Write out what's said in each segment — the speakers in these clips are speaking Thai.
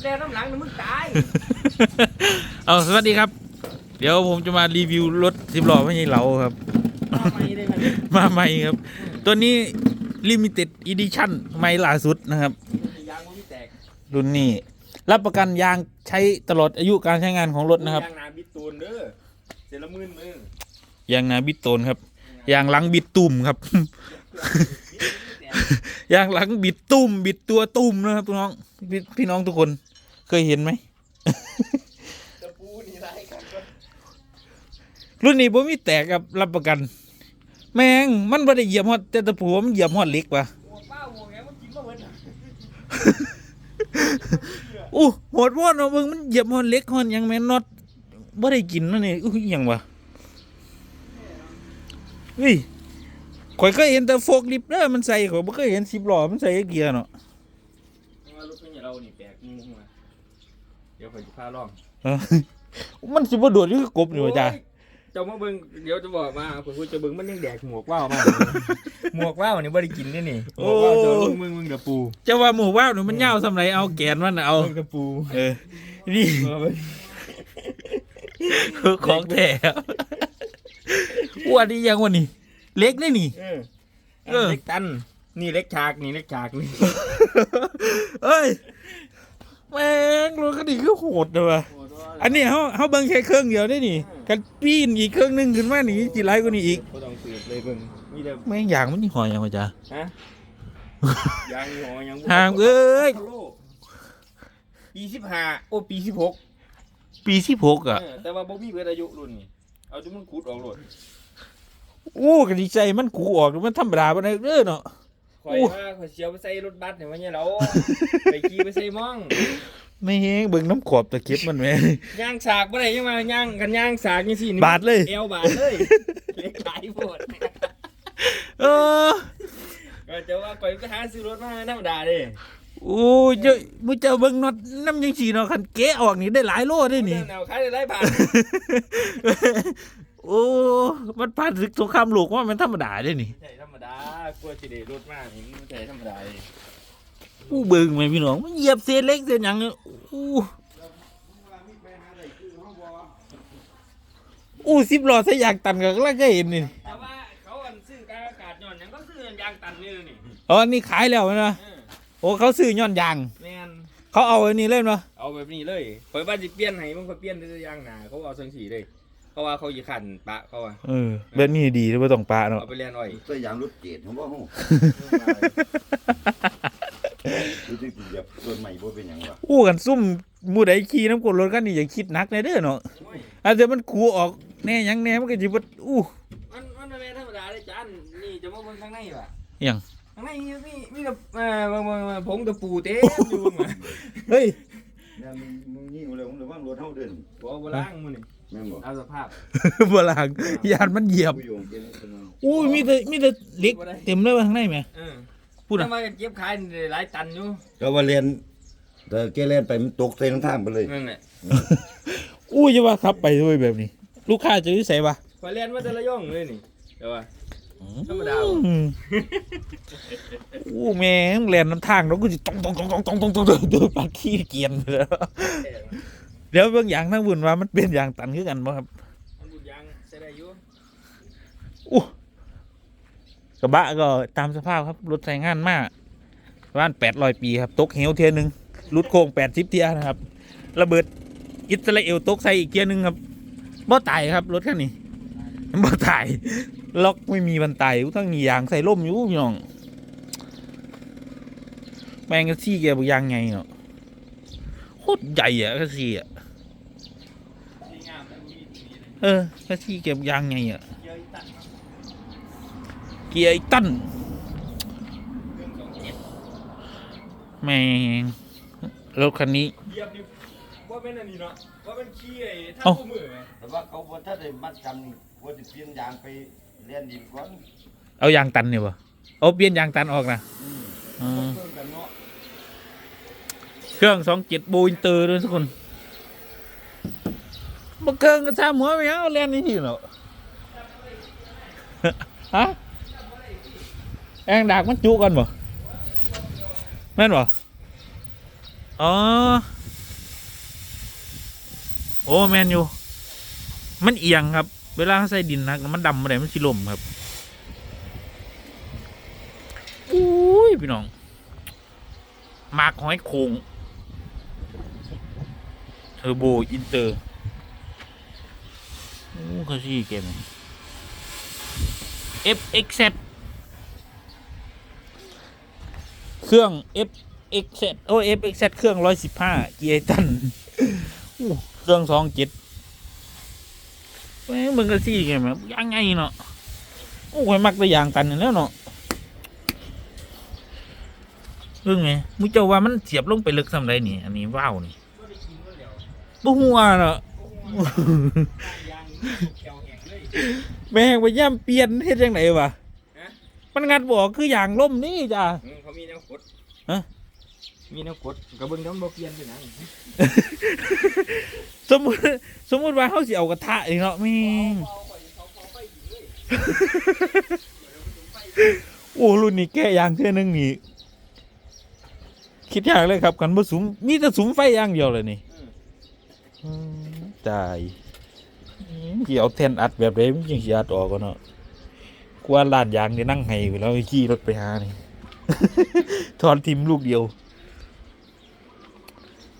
แล่น้ำหลังนี่มึงตาย เอาสวัสดีครับ เดี๋ยวผมจะมารีวิวรถสิบล้อไม่ใช่เหลาครับ มาใหม่เลยครับมาใหม่ครับ ตัวนี้ Limited Edition ใหม่ล่าสุดนะครับ ยางมันไม่แตกรุ่นนี้ รับประกันยางใช้ตลอดอายุการใช้งานของรถนะครับ ยางนาบิดตูนเด้อเสร็จละหมื่นมึงยางหนาบิดโตนครับ ยางหลังบิดตุ่มครับ ยางหลังบิดตุ่มบิดตัวตุ่มนะครับพี่น้องพี่พี่น้องทุกคน เคยเห็นไหมตะปูนี่ไรครับก็รุ่นนี้ผมมีแตกครับรับประกัน แม่งมันไม่ได้เหยียบฮอดแต่ตะปูมันเหยียบฮอดเล็กว่ะหัวป้าหัวแงมันกินเบิดน่ะอู้หดวอดเนาะเบิ่งมันเหยียบฮอดเล็กฮอดยังแม่นน็อตบ่ได้กินนั่นนี่อู้อิหยังวะเฮ้ย ข่อยก็เห็นแต่โฟกลิฟต์เด้อมันใส่ข่อยบ่เคยเห็นสิบล้อมันใส่เกียร์เนาะว่ารถเป็นอย่างเรานี่แปลกงูมาเดี๋ยวผมจะพาล่องเออมันสิบ่โดดอยู่คือกบนี่ว่าจ้าโอ้ยเจ้ามาเบิ่งเดี๋ยวจะบอกมาผมพูดจะเบิ่งมันยังแดกหมวกว่าวมากหมวกว่าวนี่บ่ได้กินนี่นี่หมวกว่าวเจ้ามึงมึงมึงเดปูจะว่าหมู่ว่าวนี่มันยาวสำไรเอาแกนมันน่ะเอามึงกับปูเออนี่มาเบิ่งของแท้อ้วนนี่ยังวะนี่ เล็กนี่นี่ เออเออ เล็กตัน นี่เล็กฉากนี่เล็กฉากนี่ เอ้ยแม่งรถคันนี้คือโหดเลยวะอันนี้เขาเขาเบิ่งแค่เครื่องเดียวได้นี่กันปีนอีกเครื่องหนึงขึ้นมานี่จีไรกว่านี้อีกบ่ต้องสืบเลยเบิ่งมีแต่แม่งอย่างมันนี่หอยยังวะจ้าฮะยังหอยังบ่ห่างเอ้ยปีสิบห้าโอ้ปีสิบหกปีที่หกอะเออแต่ว่าบ่มีเวลาอายุรุ่นนี่เอาจนมันขูดออกโลด โอ้กันดีใจมันกูออกมันธรรมดาปานใดเด้อเนาะ ข่อยว่าข่อยเสียวไปใส่รถบัสเนี่ยว่าเนี่ยเรา ไปขี่ไปใส่ม่องไม่เฮงเบิ่งน้ำขอบตะเก็บมันแม่ ย่างสากบ่ได้ยังมาย่างกันย่างสากจังซี่นี่บาทเลย เอวบาทเลยเล็กขายโพดเออ ก็จะว่าข่อยไปหาซื้อรถมาธรรมดาเด้โอ้ยเจ้ามึงเจะเบิ่งน็อตน้ำยังสีเนาะคันเกะออกนี่ได้หลายโลได้นี่แนวขายได้หลายบาท โอ้มันผ่านศึกสงครามโลกว่ามันธรรมดาได้นี่ใช่ธรรมดากลัวสิได้รถมานี่มันใช่ธรรมดาเลยอู้เบิ่งไหมพี่น้องมันเหยียบเศษเล็กเศษหยังเนี่ยอู้อู้สิบล้อใส่ยางตันก็แล้วก็เห็นนี่แต่ว่าเขาอันซื้อกลางอากาศย้อนหยังก็ซื้อยางตันนี่เลยนี่อ๋อนี่ขายแล้วนะเออโอ้เขาซื้อย้อนยางแม่นเขาเอาอันนี้เล่นวะเอาแบบนี้เลยข่อยว่าสิเปลี่ยนให้มันก็เปลี่ยนได้ยางหนาเขาเอาจังสีเลย เพราะว่าเขาสิขันปะเขาอะเออแบบนี้ดีไม่ต้องปะเนาะเอาไปเรียนอ้อยใส่ยางรถเกตผมว่าฮู้รู้สึกเหยียบต้นใหม่บ่เป็นหยังวะอู้กันซุ่มหมูใดขี่น้ำกรดรถกันนี่อย่าคิดหนักในเด้อเนาะอาจจะมันคูออกแน่หยังแน่มันก็จิบอู้มันมันไม่ธรรมดาเลยจานนี่จะมาเบิ่งข้างในว่ะหยังข้างในมีมีมีแต่เอ่อเบิ่งเบิ่งเบิ่งผงตะปูเต็มอยู่เบิ่งอะเฮ้ยเนี่ยมึงมึงยิงเลยมึงระวังรถเฮาเดินบ่บ่ล้างมื้อนี่ แม่นบ่เอาสภาพบลางยานมันเหยียบกูโยงเกณฑ์เป็นว่าอู้มีแต่มีแต่เหล็กเต็มเลยว่าข้างในไหม เออพูดแต่อะว่าเก็บขายนี่ได้หลายตันอยู่ก็ว่าเรียนแต่แกเรียนไปมันตกใส่ทางไปเลยนั่นแหละอู้จะว่าขับไปด้วยแบบนี้ ลูกค้าจะวิสัยวะข่อยเรียนมาแต่ละย่องเลยนี่แต่ว่าธรรมดาอืมอู้แม่งแลนน้ำทางแล้วกูจะต้องต้องต้องต้องต้องต้องต้องต้องต้องปัดขี้เกียจแล้ว เดี๋ยวเบื้องอย่างทั้งบุญว่ามันเป็นอย่างตันคือกันบ่ครับมันบุญยางใช้ได้อยู่อู้กระบะก็ตามสภาพครับรถใช้งานมากประมาณแปดร้อยปีครับตกเหวเทียหนึ่งรุดโค้งแปดสิบเทียนะครับ ระเบิดอิสราเอลตกใส่อีกเทียหนึ่งครับบ่ตายครับรถคันนี้บ่ตายล็อกไม่มีวันตายทั้งมียางใส่ล่มอยู่พี่น้องแมงกะซี่แกบอกยางไงเนาะโคตรใหญ่อะกะซี่อะดีงามมันมีดี เลยเออกะซี่แกบอกยางไงอะเยอะอีตันครับเกียร์ไอ้ตั้นเครื่องสองเจ็ดแม่งรถคันนี้เหยียบนี่ว่าเป็นอันนี้เนาะว่าเป็นขี้ไอ้ท่าเอ้าคู่มือไงแต่ว่าเขาบ่ทันได้มัดจำนี่ว่าสิเปลี่ยนยางไปเรียนดินก่อนเอายางตันเนี่ยวะเอาเปลี่ยนยางตันออกนะอืมอืมเครื่องกันเนาะเครื่องสองเจ็ดโบอินเตอร์ด้วยทุกคน มาเกินกระชาหัวไม่เอาเล่นนี่ทีเหรอฮะแองดากมันจุกันบ่แม่นบ่อ๋อโอ้แมนอยู่ มันเอียงครับ เวลาใส่ดินนักมันดำอะไรมันสิลมครับอุ้ยพี่น้องมากหอยโขงเทอร์โบอินเตอร์ อ้เขาซี่เกม FXZ เครื่อง FXZ โอ้ FXZ เครื่องร้อยสิบห้าเกียร์ตันอู้เครื่องสองเจ็ดแม่งมึงก็ซี่ไงมันยังไงเนาะโอ้ยมักตัวอย่างกันนั่นแล้วเนาะเรื่องไงมึงเจ้าว่ามันเสียบลงไปลึกทำไรนี่ อันนี้ว้าวนี่บ่หัวเนาะ แม่งไปย่ำเปลี่ยนเฮ็ดจังไหนวะฮะมันงัดบอกคืออย่างล่มนี่จ้ะอืมเขามีแนวกดฮะมีแนวกดกระเบื้องน้ำบ่เปลี่ยนไปไหนสมมุติสมมุติว่าเขาสิเอากระทะอีกเนาะแม่งโอ้รุ่นนี้แก้ยางเท่านึงนี่คิดยากเลยครับกันบ่สุมมีแต่สุมไฟอย่างเดียวเลยนี่อืมตาย อืมสิเอาแทนอัดแบบใดมันจึงสิอัดออกก็เนาะกว่าลาดยางนี่นั่งให้ไปแล้วขี่รถไปหานี่ถอนทิมลูกเดียว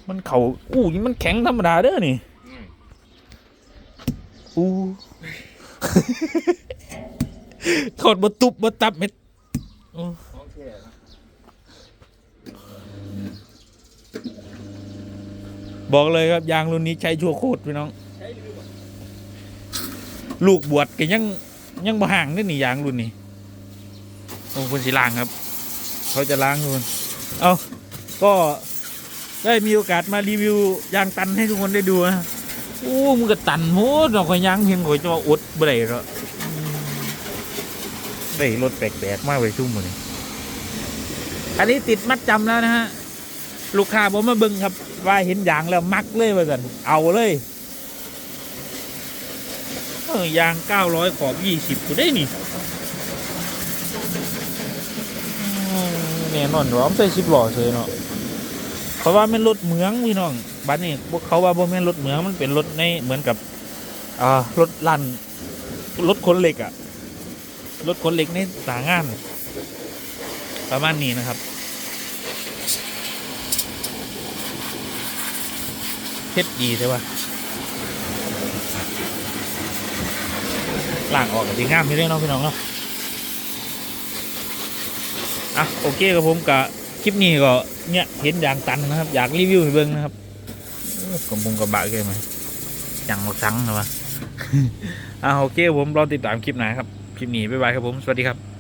มันเขาอู้นี่มันแข็งธรรมดาเด้อนี่อืมอู้ถอดบตุบบตับเม็ดบอกเลยครับยางรุ่นนี้ใช้ชั่วโคตรพี่น้อง ลูกบวชก็ยังยังบ่ห่างนี่นี่ยางรุ่นนี้โอ้คนสิล้างครับ เขาจะล้างคุณเอาก็ได้มีโอกาสมารีวิวยางตันให้ทุกคนได้ดูนะโอ้มึงก็ตันโหดดอกข่อยยางเห็นข่อยจะว่าอดบ่ได้แล้วได้รถแปลกๆมากไปชุ่มหมดเลยอันนี้ติดมัดจำแล้วนะฮะ ลูกค้าผมมาเบิ่งครับ ว่าเห็นยางแล้วมักเลยว่ากันเอาเลยเออยางเก้าร้อยขอบยี่สิบกูได้นี่อืมแน่นอนว่าผมใส่สิบล้อเลยเนาะเพราะว่ามันรถเหมืองพี่น้องบัดนนี้เขาว่าบ่แม่นรถเหมืองมันเป็นรถในเหมือนกับอ่ารถลันรถขนเหล็กอะรถขนเหล็กในสางงาน ประมาณนี้นะครับเฮ็ดดีใช่ปะ ล่างออกกับดีงามไม่ได้เนาะพี่น้องเนาะอะโอเคครับผมกับคลิปนี้ก็เนี่ยเห็นอย่างตันนะครับ อยากรีวิวให้เบิ่งนะครับโอ้กำบุงกระบะแค่ไหมยังมาซังนะวะอะโอเคผมรอติดตามคลิปหน้าครับ คลิปนี้บ๊ายบายครับผม สวัสดีครับ